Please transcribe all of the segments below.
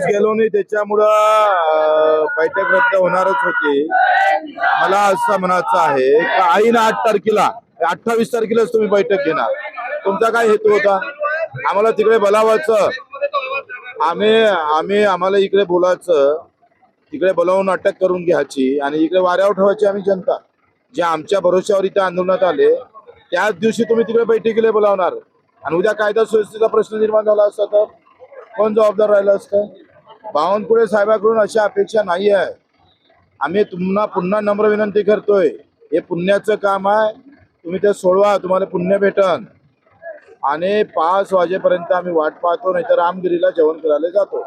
गेलो नाही त्याच्यामुळं बैठक रद्द होणारच होती. मला असं म्हणायचं आहे का ना आठ तारखेला अठ्ठावीस तारखेलाच तुम्ही बैठक घेणार. तुमचा काय हेतू होता? आम्हाला तिकडे बोलावायचं. आम्ही आम्ही आम्हाला इकडे बोलायचं. तिकडे बोलावून अटक करून घ्यायची आणि इकडे वाऱ्यावर ठेवायची आम्ही जनता. जे आमच्या भरोश्यावर इथे आंदोलनात आले त्याच दिवशी तुम्ही तिकडे बैठकीला बोलावणार. आणि उद्या कायदा सुव्यवस्थेचा प्रश्न निर्माण झाला असता तर कोण जबाबदार राहिला असतं? बावनकुळे साहेबाकडून अशा अपेक्षा नाही आहे. आम्ही तुम्हाला पुन्हा नम्र विनंती करतोय. हे पुण्याचं काम आहे. तुम्ही ते सोडवा. तुम्हाला पुण्य भेटन. आणि पाच वाजेपर्यंत आम्ही वाट पाहतो नाही तर रामगिरीला जेवण करायला जातो.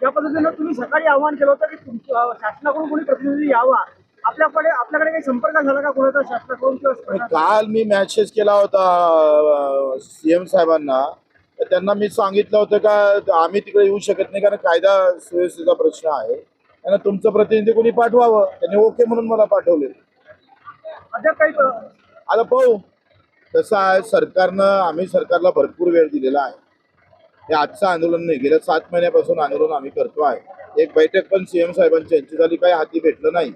त्या पद्धतीनं तुम्ही सकाळी आवाहन केलं होतं की तुमच्या शासनाकडून कोणी प्रतिनिधी यावा? आपल्याकडे आपल्याकडे काही संपर्क झाला का कोणाचा शासनाकडून किंवा आणि काल मी मॅसेज केला होता सीएम साहेबांना. त्यांना मी सांगितलं होतं का आम्ही तिकडे येऊ शकत नाही कारण कायदा सुव्यवस्थेचा प्रश्न आहे. आणि तुमचं प्रतिनिधी कोणी पाठवावं? त्यांनी ओके म्हणून मला पाठवले. आता पाहू. कसं आहे सरकारनं आम्ही सरकारला भरपूर वेळ दिलेला आहे. हे आजचं आंदोलन नाही गेल्या सात महिन्यापासून आंदोलन आम्ही करतो आहे. एक बैठक पण सीएम साहेबांची यांची झाली काही हाती भेटलं नाही.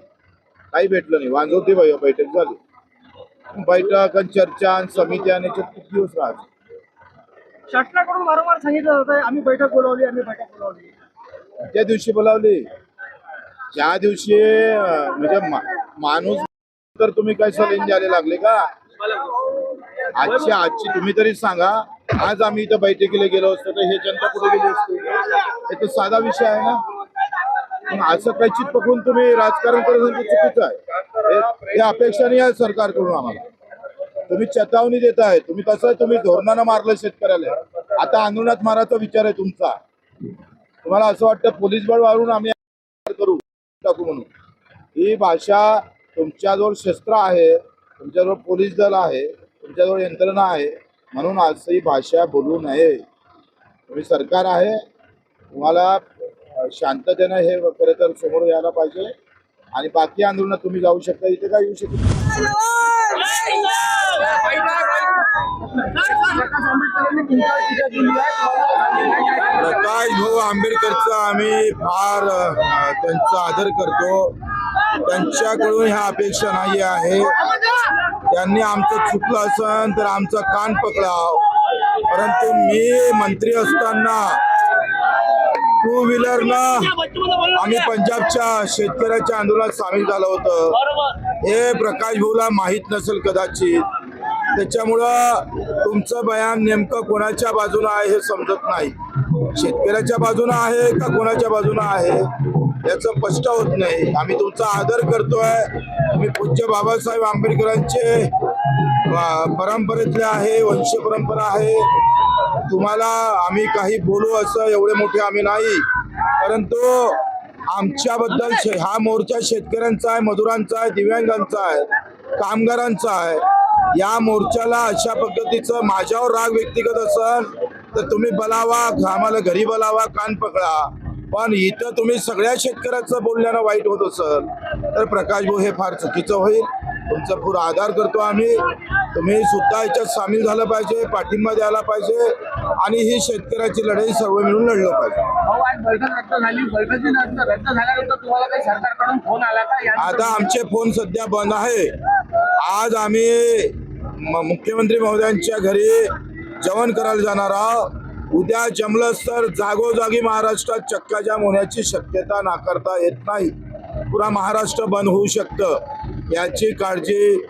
काही भेटलं नाही वांजोटी बै- बैठक झाली. बैठक आणि चर्चा आणि समित्या आणि किती दिवस राहते शासनाकडून वारंवार सांगितलं जातं आम्ही बैठक बोलावली आम्ही बैठक बोलावली. त्या दिवशी बोलावली. ज्या दिवशी म्हणजे मा- माणूस तर तुम्ही काय सलीन द्यायला लागले का? आजची आजची तुम्ही तरी सांगा. आज आम्ही इथं बैठकीला गेलो असतो तर हे जनता कुठे गेली असते? हे तर साधा विषय आहे ना. मग असं काही चित पकडून तुम्ही राजकारण करत चुकीचं आहे. हे अपेक्षा नाही आहे सरकारकडून आम्हाला. तुम्ही चेतावणी देत आहे. तुम्ही कसं आहे, तुम्ही धोरणानं मारलं शेतकऱ्याला. आता आंदोलनात मारायचा विचार आहे तुमचा. तुम्हाला असं वाटतं पोलीस बळ वाढून आम्ही करू? टाकू म्हणून. ही भाषा तुमच्याजवळ शस्त्र आहे तुमच्याजवळ पोलीस दल आहे तुमच्याजवळ यंत्रणा आहे. म्हणून आज ही भाषा बोलू नये. तुम्ही सरकार आहे तुम्हाला शांततेनं हे खरं तर समोर यायला पाहिजे. आणि बाकी आंदोलनात तुम्ही जाऊ शकता. इथे काय येऊ शकता प्रकाश भाऊ आंबेडकरचा आम्ही फार त्यांचा आदर करतो. त्यांच्याकडून ह्या अपेक्षा नाही आहे. त्यांनी आमचं चुकलं असन तर आमचा कान पकडाव. परंतु मी मंत्री असताना टू व्हीलरनं आम्ही पंजाबच्या शेतकऱ्याच्या आंदोलनात सामील झालं होतं. हे प्रकाश भाऊला माहीत नसेल कदाचित. त्याच्यामुळं तुमचं बयान नेमकं कोणाच्या बाजूनं आहे हे समजत नाही. शेतकऱ्याच्या बाजूनं आहे का कोणाच्या बाजूनं आहे याचं स्पष्ट होत नाही. आम्ही तुमचा आदर करतोय. मी पूज्य बाबासाहेब आंबेडकरांचे परंपरेतले आहे वंश परंपरा आहे. तुम्हाला आम्ही काही बोलू असं एवढे मोठे आम्ही नाही. परंतु आमच्याबद्दल शे- हा मोर्चा शेतकऱ्यांचा आहे मजुरांचा आहे दिव्यांगांचा आहे कामगारांचा आहे. या मोर्चाला अशा पद्धतीचं माझ्यावर राग व्यक्तिगत असेल तर तुम्ही बोलावा आम्हाला घरी बोलावा कान पकडा. पण इथं तुम्ही सगळ्या शेतकऱ्याचं बोलण्यानं वाईट होत असेल तर प्रकाश भाऊ हे फार चुकीचं होईल. तुमचा पुरा आधार करतो आम्ही. तुम्ही सुद्धा याच्यात सामील झालं पाहिजे पाठिंबा द्यायला पाहिजे आणि ही शेतकऱ्याची लढाई सर्व मिळून लढलं पाहिजे. आता आमचे फोन सध्या बंद आहे. आज आम्ही म- मुख्यमंत्री महोदयांच्या घरी जेवण करायला जाणार आहोत. उद्या जमलंच तर जागोजागी महाराष्ट्रात चक्काजाम होण्याची शक्यता नाकारता येत नाही. पुरा महाराष्ट्र बंद होऊ शकतं. याची काळजी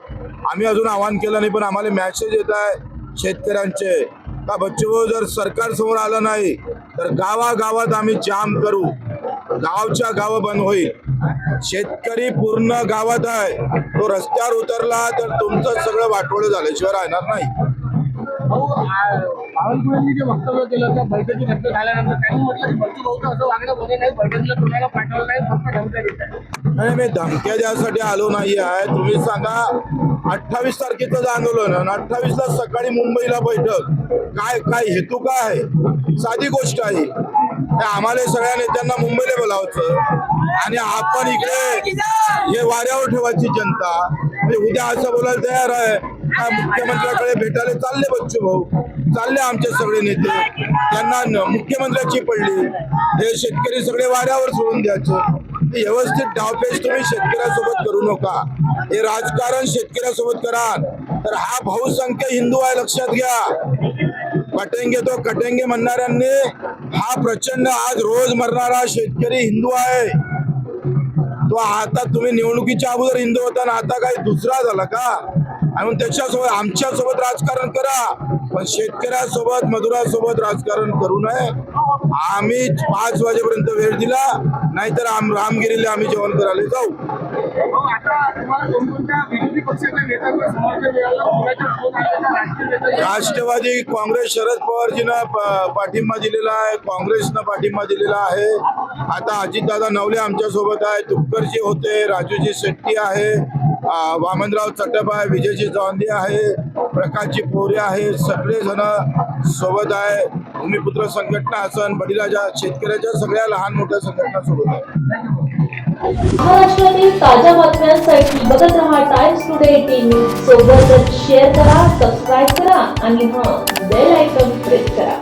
आम्ही अजून आवाहन केलं नाही पण आम्हाला मॅसेज येत आहे शेतकऱ्यांचे. का बच्चू जर सरकार समोर आलं नाही तर गावागावात आम्ही जाम करू. गावच्या गाव बंद होईल. शेतकरी पूर्ण गावात आहे. तो रस्त्यावर उतरला तर तुमचं सगळं वाटोळं झाल्याशिवाय राहणार नाही. भाऊ बावनकुळेंनी जे वक्तव्य केलं त्या बैठकी रद्द झाल्यानंतर त्यांनी म्हटलं की बच्चू भाऊचं असं वागणं बरे नाही बैठकीला तुम्हाला पाठवलं नाही फक्त धमक्या देत नाही मी धमक्या द्यासाठी आलो नाही आहे. तुम्ही सांगा अठ्ठावीस तारखेचं आंदोलन आणि अठ्ठावीस ला सकाळी मुंबईला बैठक काय काय हेतू काय आहे? साधी गोष्ट आहे. आम्हाला सगळ्या नेत्यांना मुंबईला बोलावचं आणि आपण इकडे हे वाऱ्यावर ठेवायची जनता. उद्या असं बोलायला तयार आहे. मुख्यमंत्र्याकडे भेटायला चालले बच्चू भाऊ. चालले आमचे सगळे नेते. त्यांना मुख्यमंत्र्याची पडली. हे शेतकरी सगळे वाऱ्यावर सोडून द्यायचं. व्यवस्थित डावपेच तुम्ही शेतकऱ्यासोबत करू नका. हे राजकारण शेतकऱ्यासोबत करा. तर हा बहुसंख्य हिंदू आहे लक्षात घ्या. कटेंगे तो कटेंगे म्हणणाऱ्यांनी हा प्रचंड आज रोज मरणारा शेतकरी हिंदू आहे. तो आता तुम्ही निवडणुकीच्या अगोदर हिंदू होता ना आता काही दुसरा झाला का? आणि त्याच्यासोबत आमच्यासोबत राजकारण करा. पण शेतकऱ्यासोबत मजुरासोबत राजकारण करू नये. आम्ही पाच वाजेपर्यंत वेळ दिला. नाहीतर आम रामगिरीला आम्ही जेवण करायला जाऊ. नेते राष्ट्रवादी काँग्रेस शरद पवारजीनं पाठिंबा दिलेला आहे. काँग्रेसनं पाठिंबा दिलेला आहे. आता अजितदादा नवले आमच्यासोबत आहे तुपकरजी होते राजूजी शेट्टी आहे. वामनराव चटप विजयजी चौंदी आहे प्रकाशजी पोरे आहे सगळेजण सोबत आहे. भूमिपुत्र संघटना असन बडीराजा शेतकऱ्याच्या सगळ्या लहान मोठ्या संघटना सोबत आहे. महाराष्ट्रातील ताज्या बातम्यांसाठी बघत रहा टाइम्स टुडे टीव्ही सोबतच शेअर करा सबस्क्राईब करा आणि हा बेल आयकॉन प्रेस करा.